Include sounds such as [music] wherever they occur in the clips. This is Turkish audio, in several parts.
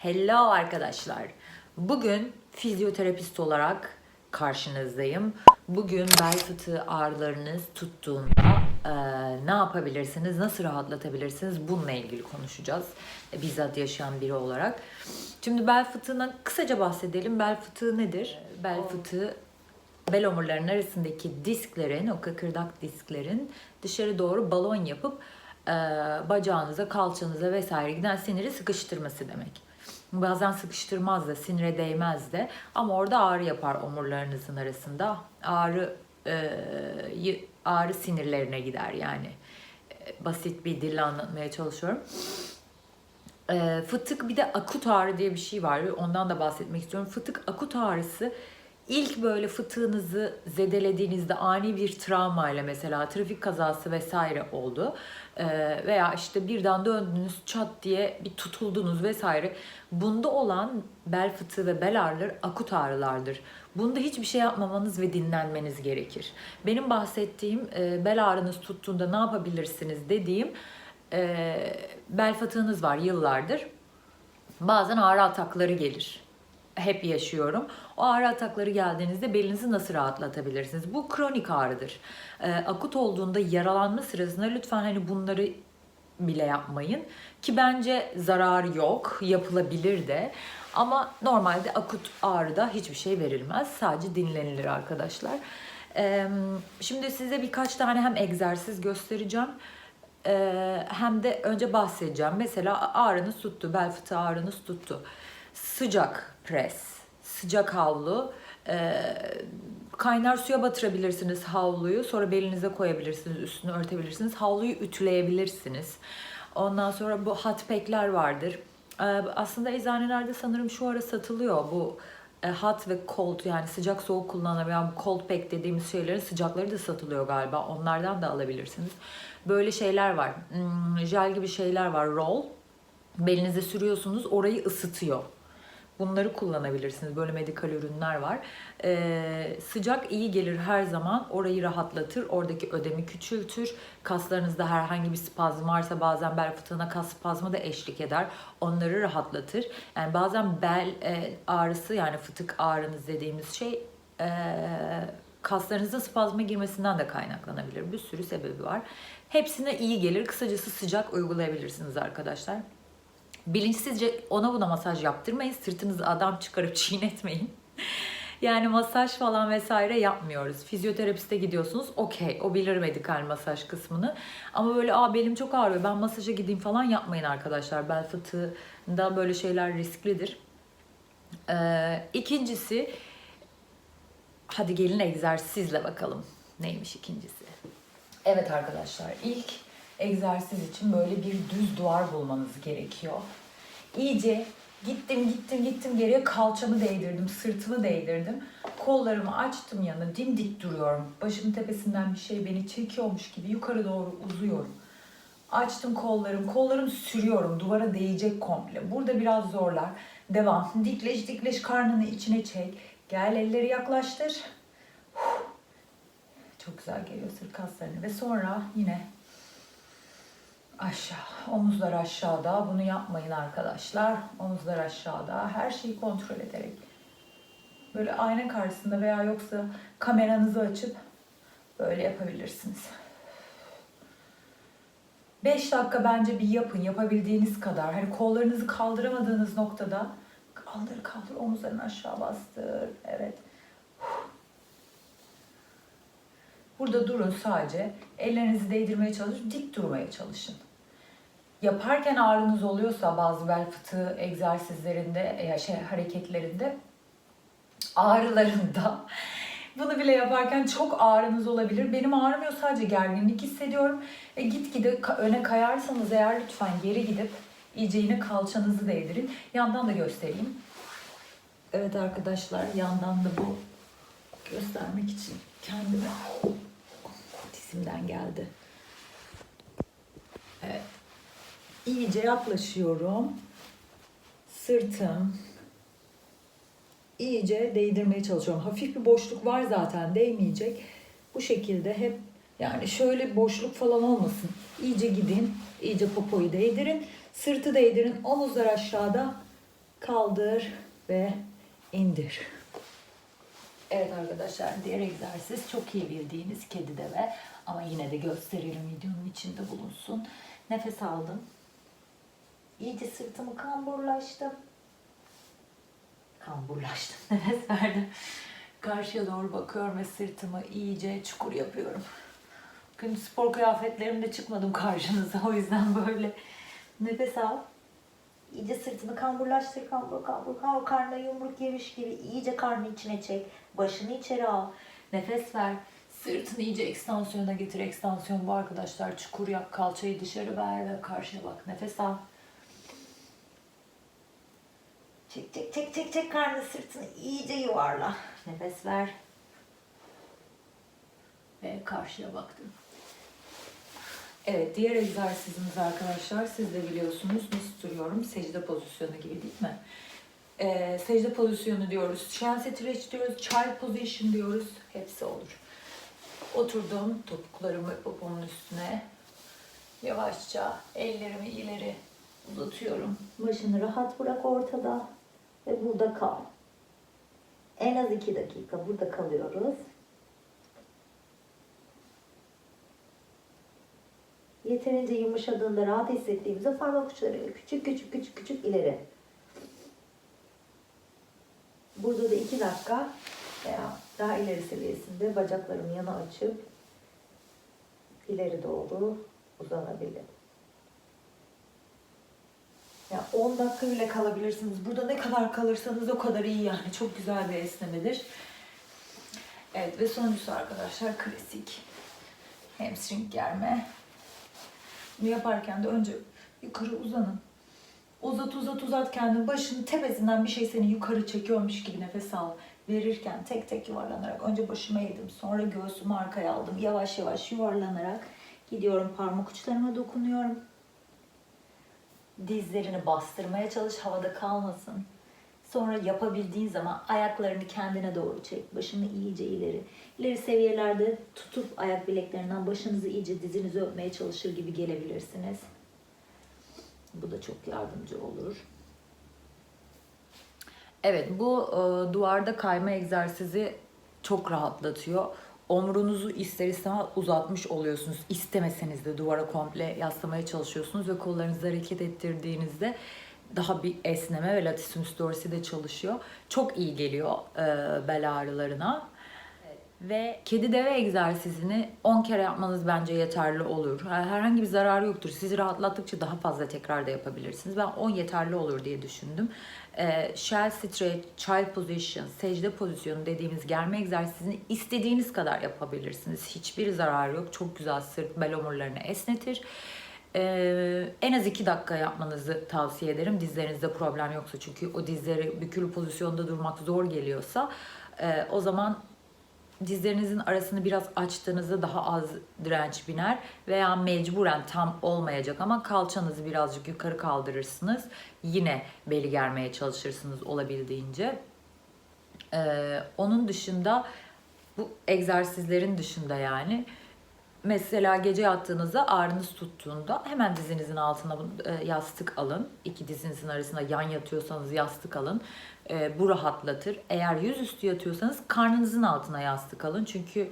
Hello arkadaşlar. Bugün fizyoterapist olarak karşınızdayım. Bugün bel fıtığı ağrılarınız tuttuğunda e, ne yapabilirsiniz, nasıl rahatlatabilirsiniz bununla ilgili konuşacağız. E, bizzat yaşayan biri olarak. Şimdi bel fıtığından kısaca bahsedelim. Bel fıtığı nedir? Bel fıtığı bel omurlarının arasındaki disklerin, o kıkırdak disklerin dışarı doğru balon yapıp e, bacağınıza, kalçanıza vesaire giden siniri sıkıştırması demek. Bazen sıkıştırmaz da, sinire değmez de ama orada ağrı yapar omurlarınızın arasında. Ağrı e, ağrı sinirlerine gider yani. E, basit bir dille anlatmaya çalışıyorum. E, fıtık bir de akut ağrı diye bir şey var. Ondan da bahsetmek istiyorum. Fıtık akut ağrısı ilk böyle fıtığınızı zedelediğinizde ani bir travmayla mesela trafik kazası vesaire oldu. Ee, veya işte birden döndünüz çat diye bir tutuldunuz vesaire. Bunda olan bel fıtığı ve bel ağrıları akut ağrılardır. Bunda hiçbir şey yapmamanız ve dinlenmeniz gerekir. Benim bahsettiğim e, bel ağrınız tuttuğunda ne yapabilirsiniz dediğim e, bel fıtığınız var yıllardır. Bazen ağrı atakları gelir. Hep yaşıyorum. O ağrı atakları geldiğinizde belinizi nasıl rahatlatabilirsiniz? Bu kronik ağrıdır. Ee, akut olduğunda yaralanma sırasında lütfen hani bunları bile yapmayın. Ki bence zararı yok, yapılabilir de. Ama normalde akut ağrıda hiçbir şey verilmez. Sadece dinlenilir arkadaşlar. Ee, şimdi size birkaç tane hem egzersiz göstereceğim. Ee, hem de önce bahsedeceğim. Mesela ağrınız tuttu, bel fıtığı ağrınız tuttu. Sıcak pres, sıcak havlu, e, kaynar suya batırabilirsiniz havluyu. Sonra belinize koyabilirsiniz, üstünü örtebilirsiniz. Havluyu ütüleyebilirsiniz. Ondan sonra bu hot pack'ler vardır. Ee, aslında eczanelerde sanırım şu ara satılıyor bu e, hot ve cold yani sıcak soğuk kullanılabilen bu cold pack dediğimiz şeylerin sıcakları da satılıyor galiba. Onlardan da alabilirsiniz. Böyle şeyler var. Hmm, jel gibi şeyler var. Roll. Belinize sürüyorsunuz. Orayı ısıtıyor. Bunları kullanabilirsiniz. Böyle medikal ürünler var. Ee, sıcak iyi gelir her zaman. Orayı rahatlatır. Oradaki ödemi küçültür. Kaslarınızda herhangi bir spazm varsa bazen bel fıtığına kas spazmı da eşlik eder. Onları rahatlatır. Yani bazen bel e, ağrısı yani fıtık ağrınız dediğimiz şey e, kaslarınızın spazma girmesinden de kaynaklanabilir. Bir sürü sebebi var. Hepsine iyi gelir. Kısacası sıcak uygulayabilirsiniz arkadaşlar. Bilinçsizce ona buna masaj yaptırmayın. Sırtınızı adam çıkarıp [laughs] çiğnetmeyin. Yani masaj falan vesaire yapmıyoruz. Fizyoterapiste gidiyorsunuz. Okey. O bilir medikal masaj kısmını. Ama böyle aa belim çok ağrıyor. Ben masaja gideyim falan yapmayın arkadaşlar. Bel fıtığında böyle şeyler risklidir. Ee, ikincisi hadi gelin egzersizle bakalım. Neymiş ikincisi? Evet arkadaşlar ilk egzersiz için böyle bir düz duvar bulmanız gerekiyor. İyice gittim gittim gittim geriye kalçamı değdirdim, sırtımı değdirdim. Kollarımı açtım yana dimdik duruyorum. Başımın tepesinden bir şey beni çekiyormuş gibi yukarı doğru uzuyorum. Açtım kollarım, kollarımı sürüyorum. Duvara değecek komple. Burada biraz zorlar. Devam. Dikleş dikleş karnını içine çek. Gel elleri yaklaştır. Çok güzel geliyor sırt kaslarını. Ve sonra yine aşağı. Omuzlar aşağıda. Bunu yapmayın arkadaşlar. Omuzlar aşağıda. Her şeyi kontrol ederek. Böyle ayna karşısında veya yoksa kameranızı açıp böyle yapabilirsiniz. 5 dakika bence bir yapın yapabildiğiniz kadar. Hani kollarınızı kaldıramadığınız noktada kaldır kaldır omuzlarını aşağı bastır. Evet. Burada durun sadece. Ellerinizi değdirmeye çalışın. Dik durmaya çalışın. Yaparken ağrınız oluyorsa bazı bel fıtığı egzersizlerinde ya şey hareketlerinde ağrılarında [laughs] bunu bile yaparken çok ağrınız olabilir. Benim ağrımıyor sadece gerginlik hissediyorum. E, gitgide öne kayarsanız eğer lütfen geri gidip iyice yine kalçanızı değdirin. Yandan da göstereyim. Evet arkadaşlar yandan da bu göstermek için kendime dizimden geldi. Evet. İyice yaklaşıyorum. Sırtım, iyice değdirmeye çalışıyorum. Hafif bir boşluk var zaten değmeyecek. Bu şekilde hep yani şöyle boşluk falan olmasın. İyice gidin, iyice popoyu değdirin, sırtı değdirin, omuzlar aşağıda. kaldır ve indir. Evet arkadaşlar diğer egzersiz çok iyi bildiğiniz kedi deve ama yine de gösterelim videonun içinde bulunsun. Nefes aldım. İyice sırtımı kamburlaştım. Kamburlaştım. [laughs] Nefes verdim. Karşıya doğru bakıyorum ve sırtımı iyice çukur yapıyorum. Bugün spor kıyafetlerimle çıkmadım karşınıza. O yüzden böyle nefes al. İyice sırtını kamburlaştır, kambur, kambur, kambur. Karnına yumruk yemiş gibi iyice karnı içine çek. Başını içeri al. Nefes ver. Sırtını iyice ekstansiyona getir. Ekstansiyon bu arkadaşlar. Çukur yap. Kalçayı dışarı ver ve karşıya bak. Nefes al. Çek çek çek çek çek karnı sırtını iyice yuvarla. Nefes ver. Ve karşıya baktım. Evet diğer egzersizimiz arkadaşlar siz de biliyorsunuz nasıl duruyorum secde pozisyonu gibi değil mi? Ee, secde pozisyonu diyoruz, shen stretch diyoruz, child position diyoruz. Hepsi olur. Oturdum topuklarımı popomun üstüne. Yavaşça ellerimi ileri uzatıyorum. Başını rahat bırak ortada ve burada kal. En az iki dakika burada kalıyoruz. Yeterince yumuşadığında rahat hissettiğimizde parmak uçları küçük küçük küçük küçük ileri. Burada da iki dakika veya daha ileri seviyesinde bacaklarımı yana açıp ileri doğru uzanabilirim. Ya 10 dakika bile kalabilirsiniz. Burada ne kadar kalırsanız o kadar iyi yani. Çok güzel bir esnemedir. Evet ve sonuncusu arkadaşlar klasik hamstring germe. Bunu yaparken de önce yukarı uzanın. Uzat uzat uzat kendini. Başının tepesinden bir şey seni yukarı çekiyormuş gibi nefes al. Verirken tek tek yuvarlanarak önce başıma eğdim. Sonra göğsümü arkaya aldım. Yavaş yavaş yuvarlanarak gidiyorum parmak uçlarıma dokunuyorum. Dizlerini bastırmaya çalış havada kalmasın. Sonra yapabildiğin zaman ayaklarını kendine doğru çek. Başını iyice ileri. İleri seviyelerde tutup ayak bileklerinden başınızı iyice dizinizi öpmeye çalışır gibi gelebilirsiniz. Bu da çok yardımcı olur. Evet bu e, duvarda kayma egzersizi çok rahatlatıyor. Omrunuzu ister istemez uzatmış oluyorsunuz. İstemeseniz de duvara komple yaslamaya çalışıyorsunuz ve kollarınızı hareket ettirdiğinizde daha bir esneme ve latissimus dorsi de çalışıyor. Çok iyi geliyor e, bel ağrılarına. Ve kedi deve egzersizini 10 kere yapmanız bence yeterli olur. Herhangi bir zararı yoktur. Sizi rahatlattıkça daha fazla tekrar da yapabilirsiniz. Ben 10 yeterli olur diye düşündüm. Ee, shell stretch, child position, secde pozisyonu dediğimiz germe egzersizini istediğiniz kadar yapabilirsiniz. Hiçbir zararı yok. Çok güzel sırt bel omurlarını esnetir. Ee, en az 2 dakika yapmanızı tavsiye ederim. Dizlerinizde problem yoksa çünkü o dizleri bükülü pozisyonda durmak zor geliyorsa e, o zaman dizlerinizin arasını biraz açtığınızda daha az direnç biner veya mecburen tam olmayacak ama kalçanızı birazcık yukarı kaldırırsınız. Yine beli germeye çalışırsınız olabildiğince. Ee, onun dışında bu egzersizlerin dışında yani Mesela gece yattığınızda ağrınız tuttuğunda hemen dizinizin altına e, yastık alın. İki dizinizin arasında yan yatıyorsanız yastık alın. E, bu rahatlatır. Eğer yüzüstü yatıyorsanız karnınızın altına yastık alın. Çünkü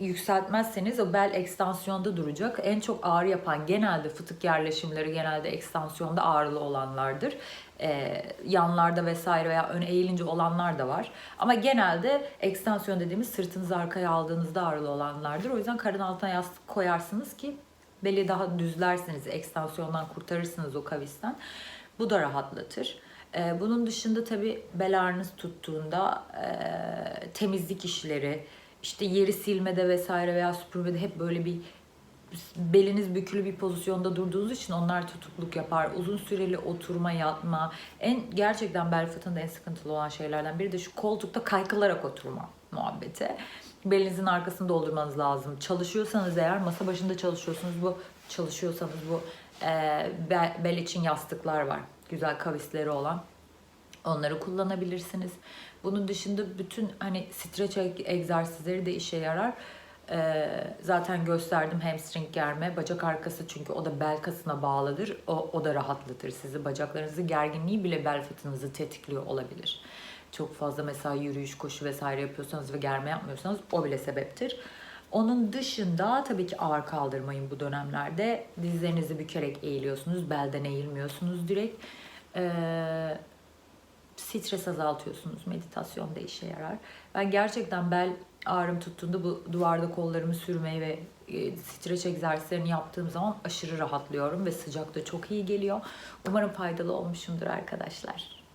yükseltmezseniz o bel ekstansiyonda duracak. En çok ağrı yapan genelde fıtık yerleşimleri genelde ekstansiyonda ağrılı olanlardır. Ee, yanlarda vesaire veya ön eğilince olanlar da var. Ama genelde ekstansiyon dediğimiz sırtınızı arkaya aldığınızda ağrılı olanlardır. O yüzden karın altına yastık koyarsınız ki beli daha düzlersiniz. Ekstansiyondan kurtarırsınız o kavisten. Bu da rahatlatır. Ee, bunun dışında tabii bel ağrınız tuttuğunda e, temizlik işleri, işte yeri silmede vesaire veya süpürmede hep böyle bir beliniz bükülü bir pozisyonda durduğunuz için onlar tutukluk yapar. Uzun süreli oturma, yatma. En gerçekten bel fıtığında en sıkıntılı olan şeylerden biri de şu koltukta kaykılarak oturma muhabbeti. Belinizin arkasını doldurmanız lazım. Çalışıyorsanız eğer masa başında çalışıyorsunuz bu çalışıyorsanız bu e, bel, için yastıklar var. Güzel kavisleri olan. Onları kullanabilirsiniz. Bunun dışında bütün hani streç egzersizleri de işe yarar. Ee, zaten gösterdim hamstring germe. Bacak arkası çünkü o da bel kasına bağlıdır. O, o da rahatlatır sizi. Bacaklarınızı gerginliği bile bel fıtığınızı tetikliyor olabilir. Çok fazla mesela yürüyüş, koşu vesaire yapıyorsanız ve germe yapmıyorsanız o bile sebeptir. Onun dışında tabii ki ağır kaldırmayın bu dönemlerde. Dizlerinizi bükerek eğiliyorsunuz. Belden eğilmiyorsunuz direkt. Ee, stres azaltıyorsunuz. Meditasyon da işe yarar. Ben gerçekten bel ağrım tuttuğunda bu duvarda kollarımı sürmeyi ve e, streç egzersizlerini yaptığım zaman aşırı rahatlıyorum ve sıcak da çok iyi geliyor. Umarım faydalı olmuşumdur arkadaşlar.